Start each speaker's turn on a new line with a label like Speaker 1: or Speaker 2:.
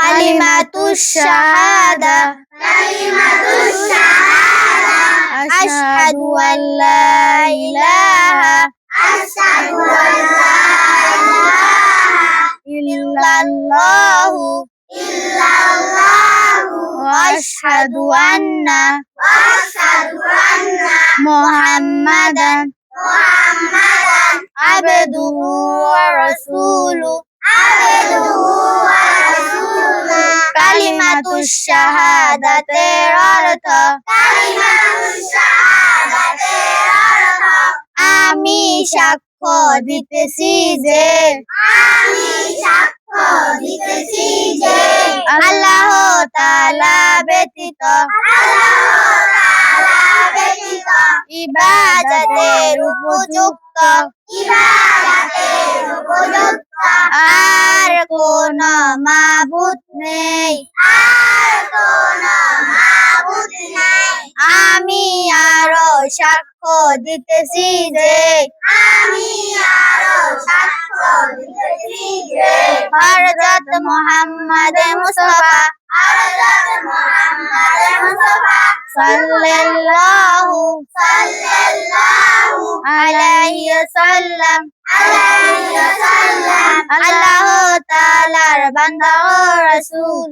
Speaker 1: كلمة الشهادة
Speaker 2: كلمة الشهادة
Speaker 3: أشهد
Speaker 1: أن لا إله
Speaker 2: أشهد أن لا إله
Speaker 1: إلا الله
Speaker 2: إلا الله
Speaker 1: وأشهد أن
Speaker 2: وأشهد أن
Speaker 1: محمدا
Speaker 2: محمدا
Speaker 1: عبده ورسوله কালিমাতুশ শাহাদাতের অর্থ
Speaker 2: শাহাদাতের অর্থ
Speaker 1: আমি সাক্ষ্য দিতেছি যে
Speaker 2: আমি সাক্ষ্য দিতেছি যে
Speaker 1: আল্লাহ তাআলা ব্যতীত
Speaker 2: আল্লাহ তাআলা ব্যতীত
Speaker 1: ইবাদতের উপযুক্ত
Speaker 2: ইবাদতের উপযুক্ত
Speaker 1: কোন মাবুত নেই
Speaker 2: আর কোন মাবুত নেই
Speaker 1: আমি আরো সাক্ষ্য দিতেছি যে
Speaker 2: আমি আরো সাক্ষ্য দিতেছি যে
Speaker 1: হযরত মুহাম্মদ মুস্তাফা
Speaker 2: হযরত মুহাম্মদ মুস্তাফা
Speaker 1: সাল্লাল্লাহু
Speaker 2: সাল্লাল্লাহু
Speaker 1: আলাইহি ওয়াসাল্লাম
Speaker 2: আলাইহি
Speaker 1: বান্দা ও রাসূল